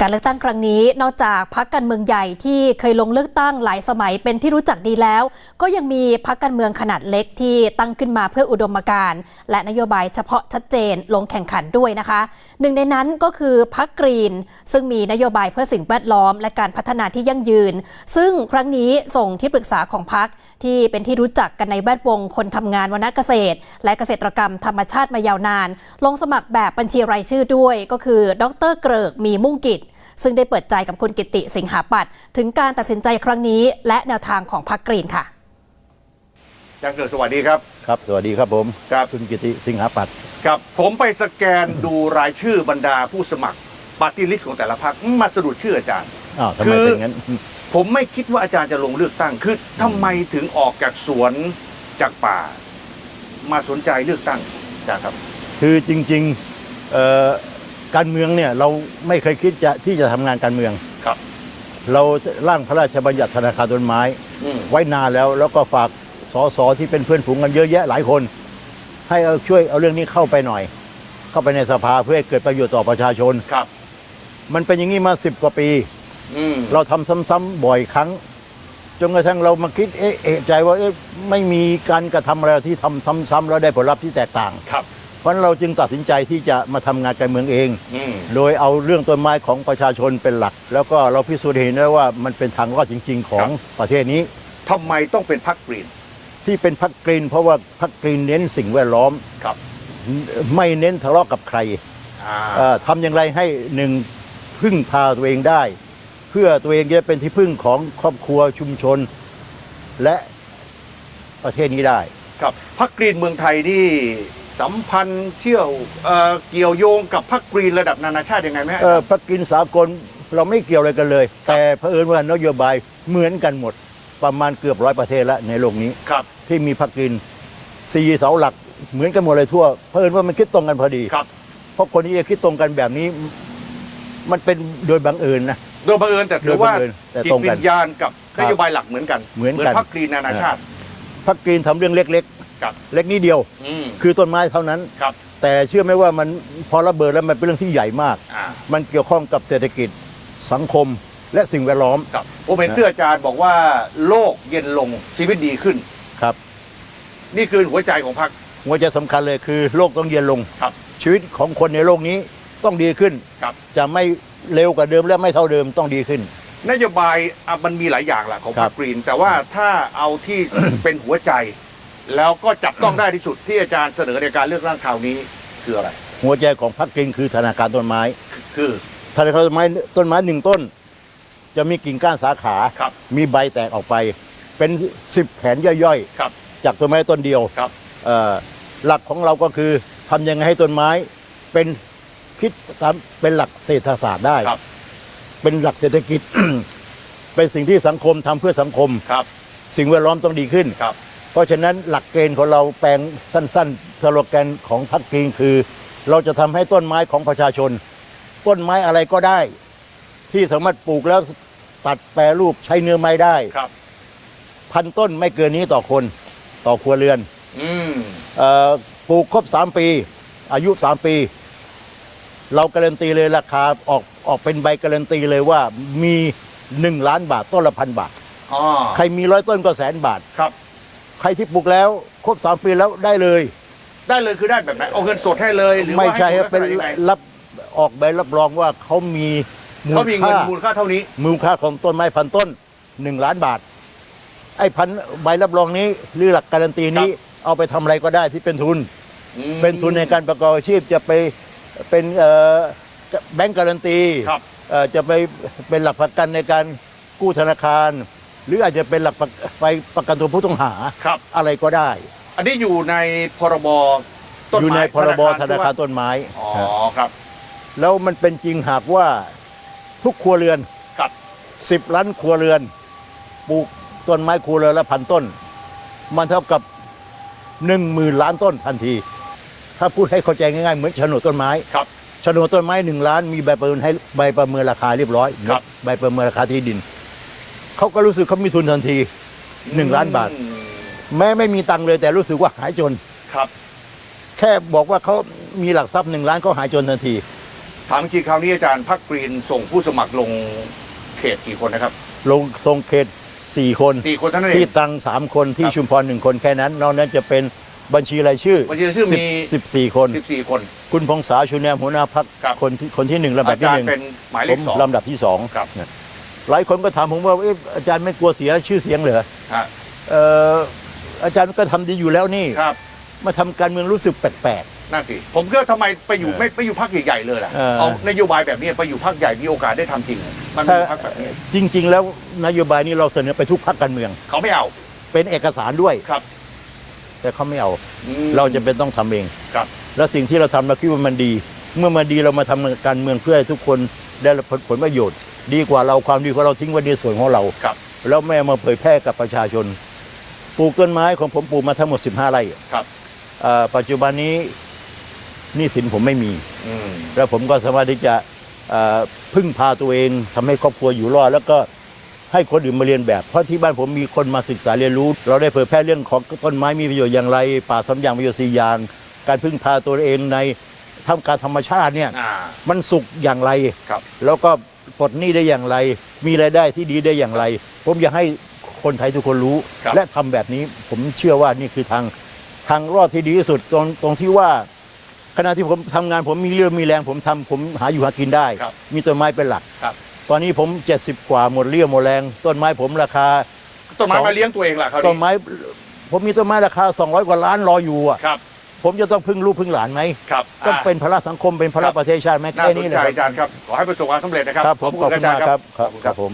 การเลือกตั้งครั้งนี้นอกจากพักการเมืองใหญ่ที่เคยลงเลือกตั้งหลายสมัยเป็นที่รู้จักดีแล้ว ก็ยังมีพักการเมืองขนาดเล็กที่ตั้งขึ้นมาเพื่ออุดมการณ์และนโยบายเฉพาะชัดเจนลงแข่งขันด้วยนะคะ หนึ่งในนั้นก็คือพักกรีน ซึ่งมีนโยบายเพื่อสิ่งแวดล้อม และการพัฒนาที่ยั่งยืน ซึ่งครั้งนี้ส่งที่ปรึกษาของพักที่เป็นที่รู้จักกันในแวดวงคนทำงานวรรณเกษตร และเกษตรกรรมธรรมชาติมายาวนาน ลงสมัครแบบบัญชีรายชื่อด้วย ก็คือ ดร เกริกมีมุ่งกิจ ซึ่งได้เปิดใจกับคุณกิติสิงหาปัตย์ถึงการตัดสินใจครั้งนี้ และแนวทางของพรรคกรีนค่ะอาจารย์เกิดสวัสดีครับ ครับ สวัสดีครับผมครับคุณกิติสิงหาปัตย์ครับผมไปสแกนดูรายชื่อบรรดาผู้สมัครปาร์ตี้ลิสต์ของแต่ละพรรคมาสะดุดชื่ออาจารย์อ้าวทำคืไมอเป็นงั้น ผมไม่คิดว่าอาจารย์จะลงเลือกตั้งคือทำไมถึงออกจากสวนจากป่า มาสนใจเลือกตั้งอาจารย์ครับ คือจริงๆเอ่อ การเมืองเนี่ยเราไม่เคยคิดจะที่จะทำงานการเมืองครับ เราร่างพระราชบัญญัติธนาคารต้นไม้อืมไว้นานแล้วแล้วก็ฝากสสที่เป็นเพื่อนฝูงกันเยอะแยะหลายคน ให้เอาช่วยเอาเรื่องนี้เข้าไปหน่อย เข้าไปในสภาเพื่อให้เกิดประโยชน์ต่อประชาชนครับ มันเป็นอย่างนี้มาสิบกว่าปีอืมเราทำซ้ำๆบ่อยครั้งจนกระทั่งเรามาคิดเอ๊ะเอะใจว่าเอ๊ะไม่มีการกระทำอะไรที่ทำซ้ำๆแล้วได้ผลลัพธ์ที่แตกต่างครับเพ ราะฉะนั้นเราจึงตัดสินใจที่จะมาทำงานการเมืองเองอืมโดยเอาเรื่องต้นไม้ของประชาชนเป็นหลัก แล้วก็เราพิสูจน์เห็นแล้วว่ามันเป็นทางรอดจริง ๆ ของประเทศนี้ทำไมต้องเป็นพรรคกรีน ที่เป็นพักกรีน เพราะว่าพักกรีนเน้นสิ่งแวดล้อมครับ ไม่เน้นทะเลาะกับใครอ่าเอ่อทำอย่างไรให้หนึ่งพึ่งพาตัวเองได้ เพื่อตัวเองจะเป็นที่พึ่งของครอบครัวชุมชน และประเทศนี้ได้ ครับพรรคกรีนเมืองไทยนี่ สัมพันธ์เชี่ยวเอ่อเกี่ยวโยงกับพรรคกรีนระดับนานาชาติยังไงไหมฮะ เออพักกรีนสากลเราไม่เกี่ยวอะไรกันเลย แต่เผอิญว่านโยบายเหมือนกันหมด ประมาณเกือบร้อยประเทศแล้วในโลกนี้ ครับ ที่มีพักกรีนสี่เสาหลักเหมือนกันหมดเลยทั่วเผอิญว่ามันคิดตรงกันพอดี ครับ เพราะคนที่จะคิดตรงกันแบบนี้ มันเป็นโดยบังเอิญนะ โดยบังเอิญแต่ถือว่าโดยบังเอิญแต่จิตตรงกันวิญญาณกับครันบโยบายหลักเหมือนกันเหมือนกัน พรรคกรีนนานาชาติพักกรีนทำเรื่องเล็ก ครับๆเล็กนิดเดียว อืม คือต้นไม้เท่านั้น ครับ แต่เชื่อไหมว่ามันพอระเบิดแล้วมันเป็นเรื่องที่ใหญ่มาก อ่า มันเกี่ยวข้องกับเศรษฐกิจสังคมและสิ่งแวดล้อมครับ ผมเห็นเสื้ออาจารย์บอกว่าโลกเย็นลงชีวิตดีขึ้น ครับ นี่คือหัวใจของพรรค หัวใจสำคัญเลยคือโลกต้องเย็นลง ครับ ชีวิตของคนในโลกนี้ต้องดีขึ้น ครับ จะไม่เร็วกว่าเดิมและไม่เท่าเดิมต้องดีขึ้น นโยบายอะมันมีหลายอย่างแหละของพรรครัคบกรีน แต่ว่าถ้าเอาที่ เป็นหัวใจ แล้วก็จับต้องได้ที่สุดที่อาจารย์เสนอในการเลือกร่างคราวนี้คืออะไร หัวใจของพรรคกรีนคือธนาคารต้นไม้ คือธนาคารต้นไม้ต้นไม้หนึ่งต้น จะมีกิ่งก้านสาขา ครับมีใบแตกออกไป เป็นสิบแผนย่อยครับๆ จากต้นไม้ต้นเดียวครับเอ่อหลักของเราก็คือทำยังไงให้ต้นไม้ เป็นคิดตามเป็นหลักเศรษฐศาสตร์ได้ ครับ เป็นหลักเศรษฐกิจ เป็นสิ่งที่สังคมทำเพื่อสังคม ครับสิ่งแวดล้อมต้องดีขึ้น ครับเพ ราะฉะนั้นหลักเกณฑ์ของเราแปลงสั้นๆสโลแกนของพรรคกรีนคือ เราจะทำให้ต้นไม้ของประชาชน ต้นไม้อะไรก็ได้ ที่สามารถปลูกแล้วตัดแปรรูปใช้เนื้อไม้ได้ครับพันต้นไม่เกินนี้ต่อคนต่อครัวเรือนอืมเอ่อปลูกครบ3ปี อายุ3ปี เราการันตีเลยราคาออกออกเป็นใบการันตีเลยว่ามี1ล้านบาทต้นละพันบาทอ๋อใครมีร้อยต้นก็แสนบาทครับ ใครที่ปลูกแล้วครบ3ปีแล้วได้เลย ได้เลยคือได้แบบไหนเอาเงินสดให้เลยหรือว่าไม่ใช่ห้ครับเป็นลักษณะยังไงรับออกใบรับรองว่าเขามีมูเขาลมีเงินค่ามูลค่าเท่านี้ มูลค่าของต้นไม้พันต้น1ล้านบาท ไอ้พันใบรับรองนี้หรือหลักการันตีนี้เอาไปทำอะไรก็ได้ที่เป็นทุน อืม เป็นทุนในการประกอบอาชีพจะไปเป็นเอ่อแบงก์การันตีครับ เอ่อจะไปเป็นหลักประกันในการกู้ธนาคาร หรืออาจจะเป็นหลักประไปประกันตัวผู้ต้องหาครับ อะไรก็ได้ อันนี้อยู่ในพรบต้นอยู่ไม้ในพรบธนาคารต้นไม้อ๋อครับแล้วมันเป็นจริงหากว่าทุกครัวเรือน ครับสิบล้านครัวเรือนปลูกต้นไม้ครัวเรือนละพันต้น มันเท่ากับหนึ่งหมื่นล้านต้นทันที ถ้าพูดให้เข้าใจง่ายๆเหมือนโฉนดต้นไม้ครับ โฉนดต้นไม้หนึ่งล้านมีใบประเมินให้ใบประเมินราคาเรียบร้อยครับ ใบประเมินราคาที่ดิน เขาก็รู้สึกเขามีทุนทันทีหนึ่งล้านบาทอืมแม้ไม่มีตังค์เลยแต่รู้สึกว่าหายจน ครับ แค่บอกว่าเขามีหลักทรัพย์หนึ่งล้านเขาหายจนทันที ถามจริงคราวนี้อาจารย์พักกรีนส่งผู้สมัครลงเขตกี่คนนะครับ ลงทรงเขตสี่คนสี่คนเท่านั้นเอที่งตรังสามคนที่ครับชุมพรหนึ่งคนแค่นั้น นอกนั้นจะเป็นบัญชีรายชื่อบัญชีรายชื่อมี สิบสี่คน สิบสี่คน คุณพงษาชุนแนมหัวหน้าพักครับ คนที่คนที่หนึ่งลำดัอาบที่จารหย์นึ่งเป็นหมายเลผขมสอง ลำดับที่สองครับเนี่ย หลายคนก็ถามผมว่าเอ๊ะอาจารย์ไม่กลัวเสียชื่อเสียงเหรอฮะเอ่ออาจารย์ก็ทำดีอยู่แล้วนี่ครับ มาทำการเมืองรู้สึกแปลกนั่นสิผมก็ทำไมไปอยู่เออไม่ไปอยู่พักใหญ่ๆเลยล่ะเออเอานโยบายแบบนี้ไปอยู่พักใหญ่มีโอกาสได้ทำจริงมันมีพักแบบนี้ๆจริง ๆ แล้วนโยบายนี้เราเสนอไปทุกพักการเมือง เขาไม่เอา เป็นเอกสารด้วยครับ แต่เขาไม่เอาอืมเราจะเป็นต้องทำเองครับ และสิ่งที่เราทำเราคิดว่ามันดี เมื่อมันดีเรามาทำการเมืองเพื่อให้ทุกคนได้รับผลประโยชน์ ดีกว่าเราความดีของเราทิ้งไว้ในส่วนของเราครับ แล้วไม่เอามาเผยแพร่กับประชาชน ปลูกต้นไม้ของผมปลูกมาทั้งหมด 15 ไร่ครับเอ่อปัจจุบันนี้หนี้สินผมไม่มี อืมแล้วผมก็สามารถที่จะเอ่อพึ่งพาตัวเองทำให้ครอบครัวอยู่รอด แล้วก็ให้คนอื่นมาเรียนแบบ เพราะที่บ้านผมมีคนมาศึกษาเรียนรู้ เราได้เผยแพร่เรื่องของต้นไม้มีประโยชน์อย่างไร ป่าสามอย่างประโยชน์สี่อย่าง การพึ่งพาตัวเองในท่ามกลารธรรมชาติเนี่ย อ่า มันสุขอย่างไร ครับ แล้วก็ ปลดหนี้ได้อย่างไร มีรายได้ที่ดีได้อย่างไร ผมอยากให้คนไทยทุกคนรู้ ครับ และทำแบบนี้ผมเชื่อว่านี่คือทางทางรอดที่ดีที่สุดตรงตรงที่ว่า ขณะที่ผมทำงานผมมีเรื่องมีแรงผมทำผมหาอยู่หากินได้ ครับมีต้นไม้เป็นหลัก ครับ ตอนนี้ผม 70 กว่าหมดเรี่ยวหมดแรง ต้นไม้ผมราคา ต้นไม้สอง มาเลี้ยงตัวเองล่ะคราวต้นนี้ไม้ผมมีต้นไม้ราคา 200 กว่าล้านรออยู่อะครับ ผมจะต้องพึ่งลูกพึ่งหลานไหมครับต้องอ่าเป็นภาระสังคมเป็นภาครัระบประเทศชาติไหมน่าแค่สนนี้ใจนะอาจารย์ครับขอให้ประสบความสำเร็จนะครับ ครับผมขอบคุณอาจามารกย์ครับขอบคุณครับผม